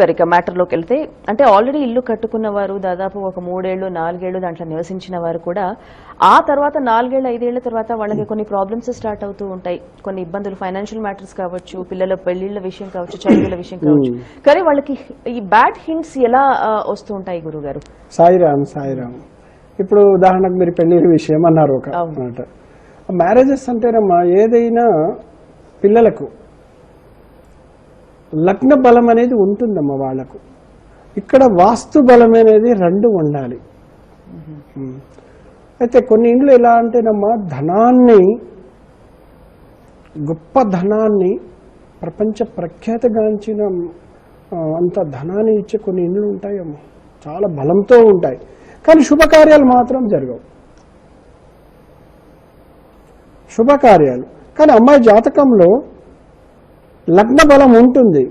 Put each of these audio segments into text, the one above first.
గారు ఇక మ్యాటర్లోకి వెళ్తే అంటే ఆల్రెడీ ఇల్లు కట్టుకున్న వారు దాదాపు ఒక మూడేళ్ళు నాలుగేళ్ళు దాంట్లో నివసించిన వారు కూడా ఆ తర్వాత నాలుగేళ్ళు ఐదేళ్ళ తర్వాత వాళ్ళకి కొన్ని ప్రాబ్లమ్స్ స్టార్ట్ అవుతూ ఉంటాయి. కొన్ని ఇబ్బందులు ఫైనాన్షియల్ మ్యాటర్స్ కావచ్చు పిల్లల పెళ్ళిళ్ళ విషయం కావచ్చు చదువుల విషయం కావచ్చు. కానీ వాళ్ళకి ఈ బ్యాడ్ హింట్స్ ఎలా వస్తూ ఉంటాయి గురుగారు? సాయిరామ్ సాయిరామ్. ఇప్పుడు ఉదాహరణకు మీరు పెళ్ళి విషయం అన్నారు ఒక మ్యారేజెస్ అంటేనమ్మా ఏదైనా పిల్లలకు లగ్న బలం అనేది ఉంటుందమ్మా వాళ్ళకు. ఇక్కడ వాస్తు బలం అనేది రెండు ఉండాలి. అయితే కొన్ని ఇండ్లు ఎలా అంటేనమ్మా ధనాన్ని గొప్ప ధనాన్ని ప్రపంచ ప్రఖ్యాతగాంచిన అంత ధనాన్ని ఇచ్చే కొన్ని ఇండ్లు ఉంటాయమ్మా. చాలా బలంతో ఉంటాయి. కానీ శుభకార్యాలు మాత్రం జరగవు. శుభకార్యాలు. కానీ అమ్మాయి జాతకంలో లగ్న బలం ఉంటుంది.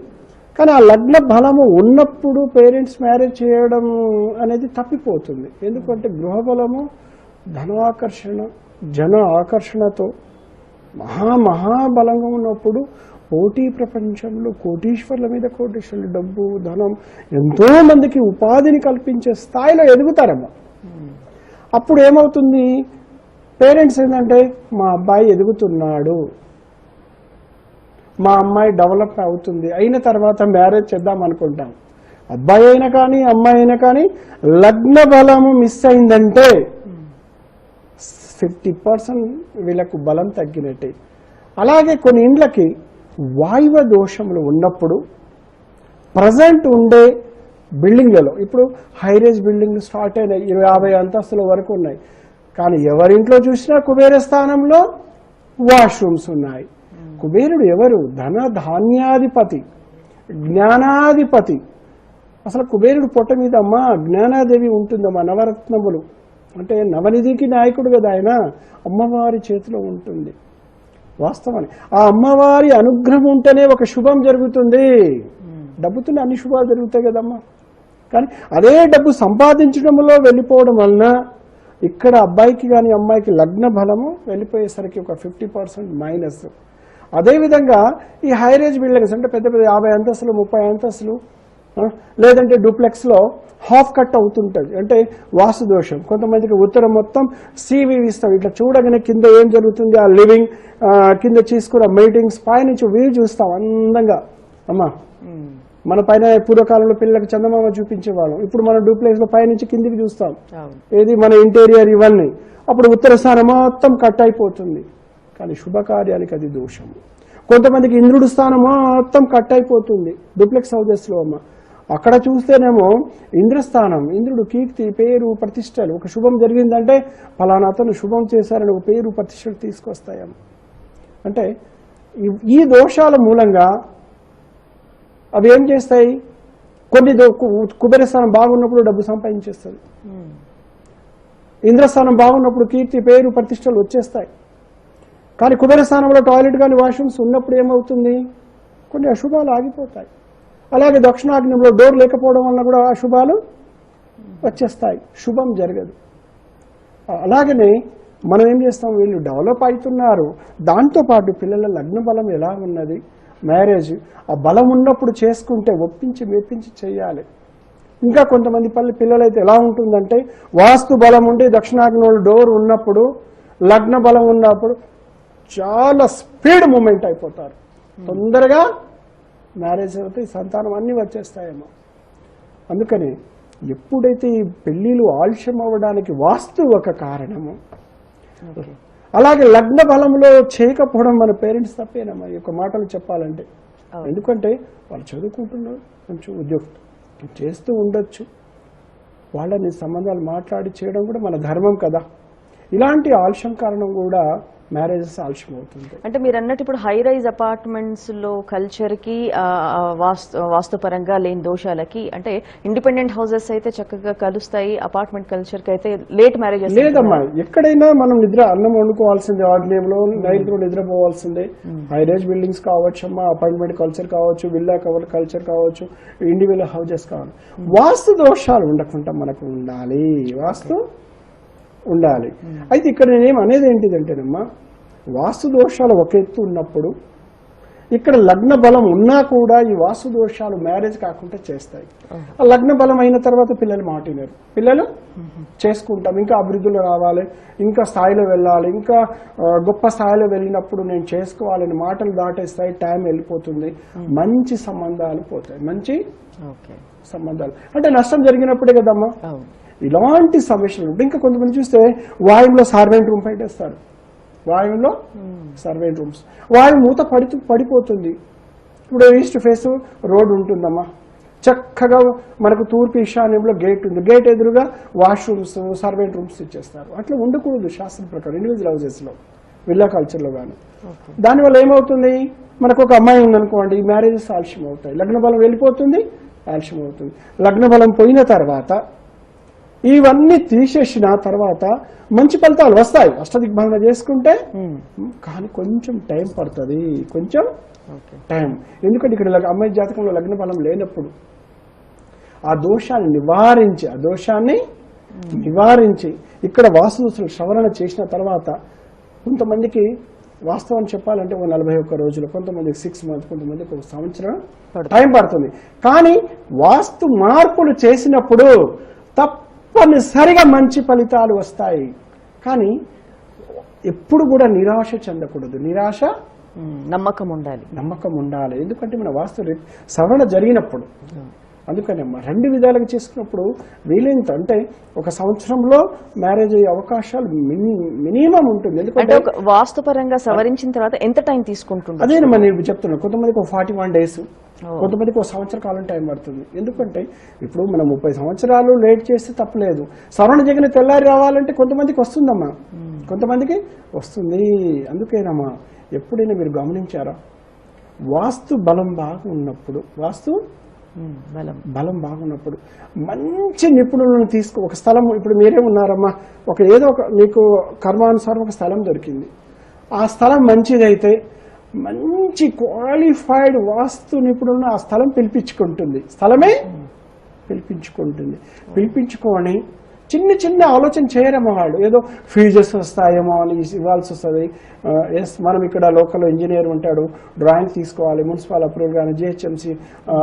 కానీ ఆ లగ్న బలము ఉన్నప్పుడు పేరెంట్స్ మ్యారేజ్ చేయడం అనేది తప్పిపోతుంది. ఎందుకంటే గృహ బలము ధనాకర్షణ జన ఆకర్షణతో మహా మహాబలంగా ఉన్నప్పుడు పోటీ ప్రపంచంలో కోటీశ్వర్ల మీద కోటీశ్వర్లు డబ్బు ధనం ఎంతో మందికి ఉపాధిని కల్పించే స్థాయిలో ఎదుగుతారమ్మా. అప్పుడు ఏమవుతుంది? పేరెంట్స్ ఏంటంటే మా అబ్బాయి ఎదుగుతున్నాడు. మా అమ్మాయి డెవలప్ అవుతుంది. అయిన తర్వాత మ్యారేజ్ చేద్దాం అనుకుంటాం. అబ్బాయి అయినా కానీ అమ్మాయి అయినా కానీ లగ్న బలము మిస్ అయిందంటే ఫిఫ్టీ పర్సెంట్ వీళ్ళకు బలం తగ్గినట్టే. అలాగే కొన్ని ఇండ్లకి వాయువ దోషములు ఉన్నప్పుడు ప్రజెంట్ ఉండే బిల్డింగ్లలో ఇప్పుడు హైరేజ్ బిల్డింగ్ స్టార్ట్ అయినాయి ఇరవై యాభై అంతస్తుల వరకు ఉన్నాయి. కానీ ఎవరింట్లో చూసినా కుబేర స్థానంలో వాష్రూమ్స్ ఉన్నాయి. కుబేరుడు ఎవరు? ధన ధాన్యాధిపతి జ్ఞానాధిపతి. అసలు కుబేరుడు పొట్ట మీద అమ్మ జ్ఞానాదేవి ఉంటుందమ్మా నవరత్నములు. అంటే నవనిధికి నాయకుడు కదా ఆయన అమ్మవారి చేతిలో ఉంటుంది. వాస్తవాన్ని ఆ అమ్మవారి అనుగ్రహం ఉంటేనే ఒక శుభం జరుగుతుంది. డబ్బుతోనే అన్ని శుభాలు జరుగుతాయి కదమ్మా. కానీ అదే డబ్బు సంపాదించడంలో వెళ్ళిపోవడం వలన ఇక్కడ అబ్బాయికి కానీ అమ్మాయికి లగ్న బలము వెళ్ళిపోయేసరికి ఒక ఫిఫ్టీ పర్సెంట్ మైనస్. అదేవిధంగా ఈ హైరేజ్ బిల్డింగ్స్ అంటే పెద్ద పెద్ద యాభై అంతస్తులు ముప్పై అంతస్తులు లేదంటే డూప్లెక్స్లో హాఫ్ కట్ అవుతుంటుంది. అంటే వాస్తు దోషం. కొంతమందికి ఉత్తరం మొత్తం సీవీ ఇస్తాం. ఇట్లా చూడగానే కింద ఏం జరుగుతుంది? ఆ లివింగ్ కింద చేసుకున్న మీటింగ్స్ పైనుంచి వ్యూ చూస్తాం అందంగా. అమ్మా మన పైన పూర్వకాలంలో పిల్లలకి చందమామ చూపించేవాళ్ళం. ఇప్పుడు మన డూప్లెక్స్లో పైనుంచి కిందికి చూస్తాం. ఏది? మన ఇంటీరియర్ ఇవన్నీ. అప్పుడు ఉత్తర స్థానం మొత్తం కట్ అయిపోతుంది. కానీ శుభకార్యానికి అది దోషం. కొంతమందికి ఇంద్రుడు స్థానం మొత్తం కట్ అయిపోతుంది. డూప్లెక్స్ హౌజెస్లో అమ్మ. అక్కడ చూస్తేనేమో ఇంద్రస్థానం ఇంద్రుడు కీర్తి పేరు ప్రతిష్టలు. ఒక శుభం జరిగిందంటే ఫలానా అతను శుభం చేశారని ఒక పేరు ప్రతిష్టలు తీసుకొస్తాయమ్మ. అంటే ఈ- దోషాల మూలంగా అవి ఏం చేస్తాయి? కొన్ని కుబేరస్థానం బాగున్నప్పుడు డబ్బు సంపాదించేస్తుంది. ఇంద్రస్థానం బాగున్నప్పుడు కీర్తి పేరు ప్రతిష్టలు వచ్చేస్తాయి. కానీ కుబేరస్థానంలో టాయిలెట్ కానీ వాష్రూమ్స్ ఉన్నప్పుడు ఏమవుతుంది? కొన్ని అశుభాలు ఆగిపోతాయి. అలాగే దక్షిణాగ్నంలో డోర్ లేకపోవడం వల్ల కూడా అశుభాలు వచ్చేస్తాయి. శుభం జరగదు. అలాగనే మనం ఏం చేస్తాం? వీళ్ళు డెవలప్ అవుతున్నారు. దాంతోపాటు పిల్లల లగ్న బలం ఎలా ఉన్నది? మ్యారేజ్ ఆ బలం ఉన్నప్పుడు చేసుకుంటే ఒప్పించి మెప్పించి చేయాలి. ఇంకా కొంతమంది పల్లె పిల్లలైతే ఎలా ఉంటుందంటే వాస్తు బలం ఉండి దక్షిణాగ్నంలో డోర్ ఉన్నప్పుడు లగ్న బలం ఉన్నప్పుడు చాలా స్పీడ్ మూమెంట్ అయిపోతారు. తొందరగా మ్యారేజ్ అవుతాయి సంతానం అన్నీ వచ్చేస్తాయేమో. అందుకని ఎప్పుడైతే ఈ పెళ్ళిళ్ళు ఆలస్యం అవ్వడానికి వాస్తు ఒక కారణము అలాగే లగ్న బలంలో చేయకపోవడం మన పేరెంట్స్ తప్పేనమ్మా ఈ యొక్క మాటలు చెప్పాలంటే. ఎందుకంటే వాళ్ళు చదువుకుంటున్నారు కొంచెం ఉద్యోగం చేస్తూ ఉండొచ్చు. వాళ్ళని సంబంధాలు మాట్లాడి చేయడం కూడా మన ధర్మం కదా. ఇలాంటి ఆలస్యం కారణం కూడా మ్యారేజెస్ ఆలస్యం అవుతుంది అంటే మీరు అన్నట్టు ఇప్పుడు హై రైజ్ అపార్ట్మెంట్స్లో కల్చర్కి ఆ, ఆ, వాస్తు వాస్తుపరంగా లేని దోషాలకి అంటే ఇండిపెండెంట్ హౌసెస్ అయితే చక్కగా కలుస్తాయి అపార్ట్మెంట్ కల్చర్కి అయితే లేట్ మ్యారేజెస్ లేదమ్మా ఎక్కడైనా మనం నిద్ర అన్నం వండుకోవాల్సిందే ఆగ్నేయంలో నైట్లో నిద్రపోవాల్సిందే. హైరేజ్ బిల్డింగ్స్ కావచ్చు అమ్మా అపార్ట్మెంట్ కల్చర్ కావచ్చు విల్లా కవర్ కల్చర్ కావచ్చు ఇండివిజువల్ హౌజెస్ కావాలి వాస్తు దోషాలు ఉండకుండా మనకు ఉండాలి. వాస్తు ఉండాలి. అయితే ఇక్కడ నేనేం అనేది ఏంటిదంటేనమ్మా వాస్తు దోషాలు ఒక ఎత్తు ఉన్నప్పుడు ఇక్కడ లగ్న బలం ఉన్నా కూడా ఈ వాస్తు దోషాలు మ్యారేజ్ కాకుండా చేస్తాయి. ఆ లగ్న బలం అయిన తర్వాత పిల్లలు మాటినారు పిల్లలు చేసుకుంటాం. ఇంకా అభివృద్ధిలో రావాలి ఇంకా స్థాయిలో వెళ్ళాలి ఇంకా గొప్ప స్థాయిలో వెళ్ళినప్పుడు నేను చేసుకోవాలని మాటలు దాటేస్తాయి టైం వెళ్ళిపోతుంది. మంచి సంబంధాలు పోతాయి. మంచి ఓకే. సంబంధాలు. అంటే నష్టం జరిగినప్పుడే కదమ్మా? ఇలాంటి సమస్యలు ఉంటాయి ఇంకా కొంతమంది చూస్తే వాయువులో సార్వెంట్ రూమ్ పెట్టేస్తారు వాయువులో సర్వెంట్ రూమ్స్. వాయువు మూత పడి పడిపోతుంది. ఇప్పుడు ఈస్ట్ ఫేస్ రోడ్ ఉంటుందమ్మా. చక్కగా మనకు తూర్పు ఈశాన్యంలో గేట్ ఉంది. గేట్ ఎదురుగా వాష్రూమ్స్ సర్వెంట్ రూమ్స్ ఇచ్చేస్తారు. అట్లా ఉండకూడదు శాస్త్రం ప్రకారం ఇండివిజువల్ హౌసెస్లో విల్లా కల్చర్లో కానీ దానివల్ల ఏమవుతుంది? మనకు ఒక అమ్మాయి ఉందనుకోండి మ్యారేజెస్ ఆలస్యం అవుతాయి. లగ్న బలం వెళ్ళిపోతుంది ఆలస్యం అవుతుంది. లగ్న బలం పోయిన తర్వాత ఇవన్నీ తీసేసిన తర్వాత మంచి ఫలితాలు వస్తాయి. అష్టదిగ్భావన చేసుకుంటే కానీ కొంచెం టైం పడుతుంది. కొంచెం టైం. ఎందుకంటే ఇక్కడ అమ్మాయి జాతకంలో లగ్న బలం లేనప్పుడు ఆ దోషాన్ని నివారించి ఆ దోషాన్ని నివారించి ఇక్కడ వాస్తు సవరణ చేసిన తర్వాత కొంతమందికి వాస్తవం చెప్పాలంటే ఒక నలభై ఒక్క రోజులు కొంతమందికి సిక్స్ మంత్స్ కొంతమందికి ఒక సంవత్సరం. టైం పడుతుంది. కానీ వాస్తు మార్పులు చేసినప్పుడు తప్పనిసరిగా మంచి ఫలితాలు వస్తాయి. కానీ ఎప్పుడు కూడా నిరాశ చెందకూడదు. నిరాశ నమ్మకం ఉండాలి. నమ్మకం ఉండాలి. ఎందుకంటే మన వాస్తు సవరణ జరిగినప్పుడు. అందుకని రెండు విధాలుగా చేసుకున్నప్పుడు వీలైనంత అంటే ఒక సంవత్సరంలో మ్యారేజ్ అయ్యే అవకాశాలు మిని మినిమం ఉంటుంది. ఎందుకంటే వాస్తుపరంగా సవరించిన తర్వాత ఎంత టైం తీసుకుంటుంది అదేనమ్మా నేను చెప్తున్నాను కొంతమందికి ఒక ఫార్టీ వన్ డేస్. కొంతమందికి ఒక సంవత్సర కాలం టైం పడుతుంది. ఎందుకంటే ఇప్పుడు మనం ముప్పై సంవత్సరాలు లేట్ చేస్తే తప్పలేదు. సవరణ జగన్ తెల్లారి రావాలంటే కొంతమందికి వస్తుందమ్మా. కొంతమందికి వస్తుంది. అందుకేనమ్మా ఎప్పుడైనా మీరు గమనించారా? వాస్తు బలం బాగా ఉన్నప్పుడు వాస్తు బలం. బలం బాగున్నప్పుడు మంచి నిపుణులను తీసుకో ఒక స్థలం ఇప్పుడు మీరే ఉన్నారమ్మా ఒక ఏదో ఒక మీకు కర్మానుసారం ఒక స్థలం దొరికింది. ఆ స్థలం మంచిదైతే మంచి క్వాలిఫైడ్ వాస్తు నిపుణులను ఆ స్థలం పిలిపించుకుంటుంది. స్థలమే పిలిపించుకుంటుంది. పిలిపించుకొని చిన్న చిన్న ఆలోచన చేయరేమో వాళ్ళు. ఏదో ఫీజెస్ వస్తాయేమో అని ఇవ్వాల్సి వస్తుంది. ఎస్ మనం ఇక్కడ లోకల్ ఇంజనీర్ ఉంటాడు డ్రాయింగ్ తీసుకోవాలి మున్సిపల్ అప్రూవల్ కానీ జిహెచ్ఎంసీ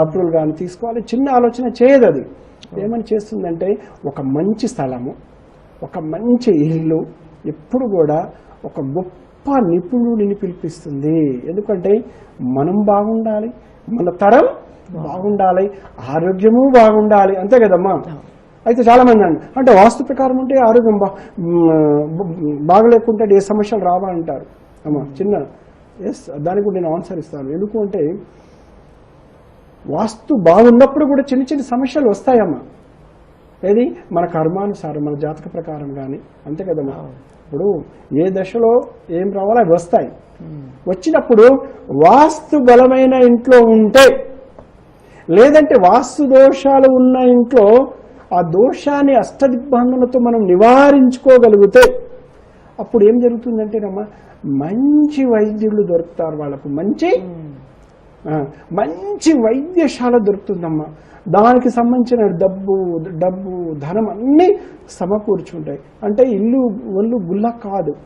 అప్రూవల్ కానీ తీసుకోవాలి. చిన్న ఆలోచన చేయదు అది. ఏమని చేస్తుందంటే ఒక మంచి స్థలము ఒక మంచి ఇల్లు ఎప్పుడు కూడా ఒక గొప్ప నిపుణుడిని పిలిపిస్తుంది. ఎందుకంటే మనం బాగుండాలి మన తరం బాగుండాలి ఆరోగ్యము బాగుండాలి. అంతే కదమ్మా? అయితే చాలా మంది అండి అంటే వాస్తు ప్రకారం ఉంటే ఆరోగ్యం బా బాగలేకుంటే ఏ సమస్యలు రావా అంటారు. అమ్మా చిన్న ఎస్ దానికి కూడా నేను ఆన్సర్ ఇస్తాను. ఎందుకు అంటే వాస్తు బాగున్నప్పుడు కూడా చిన్న చిన్న సమస్యలు వస్తాయమ్మా. ఏది? మన కర్మానుసారం మన జాతక ప్రకారం కానీ. అంతే కదమ్మా. ఇప్పుడు ఏ దశలో ఏం రావాలో అవి వస్తాయి. వచ్చినప్పుడు వాస్తు బలమైన ఇంట్లో ఉంటే లేదంటే వాస్తు దోషాలు ఉన్న ఇంట్లో ఆ దోషాన్ని అష్టదిగ్బంధనతో మనం నివారించుకోగలిగితే అప్పుడు ఏం జరుగుతుందంటే అమ్మా మంచి వైద్యులు దొరుకుతారు వాళ్ళకు. మంచి? మంచి వైద్యశాల దొరుకుతుందమ్మా. దానికి సంబంధించిన డబ్బు డబ్బు ధనం అన్నీ సమకూర్చుంటాయి. అంటే ఇల్లు ఒళ్ళు గుల్ల కాదు.